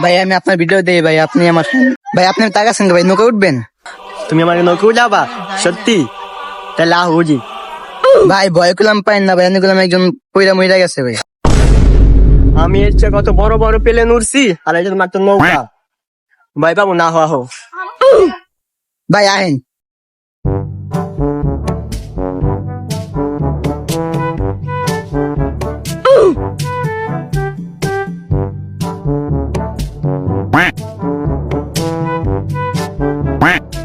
ভাই আমি আপনার ভিডিও দেই ভাই আপনি আমার ভাই আপনি তাকাছেন ভাই নৌকা উঠবেন? তুমি আমাকে নৌকা উঠাবা? সত্যি? তাহলে আহ বুঝি ভাই ভয় করলাম পাইন না ভাই আমি করলাম একজন পয়রা মইরা গেছে ভাই। আমি এর চেয়ে কত বড় বড় পেলে উড়ছি আর একজন মাত্র নৌকা। ভাই বাবু না হওয়া হো ভাই আহেন।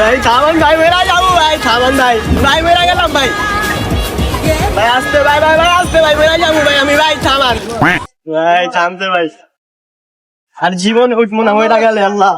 ভাই ভাই ভাই মেরা যাব ভাই থামান ভাই। ভাই মেরা গেলাম ভাই। ভাই আসতে ভাই ভাই ভাই আসতে ভাই মেরা যাব ভাই আমি ভাই থামান। ভাই থামতে ভাই। আর জীবন উঠবো না মেরা গেলে আল্লাহ।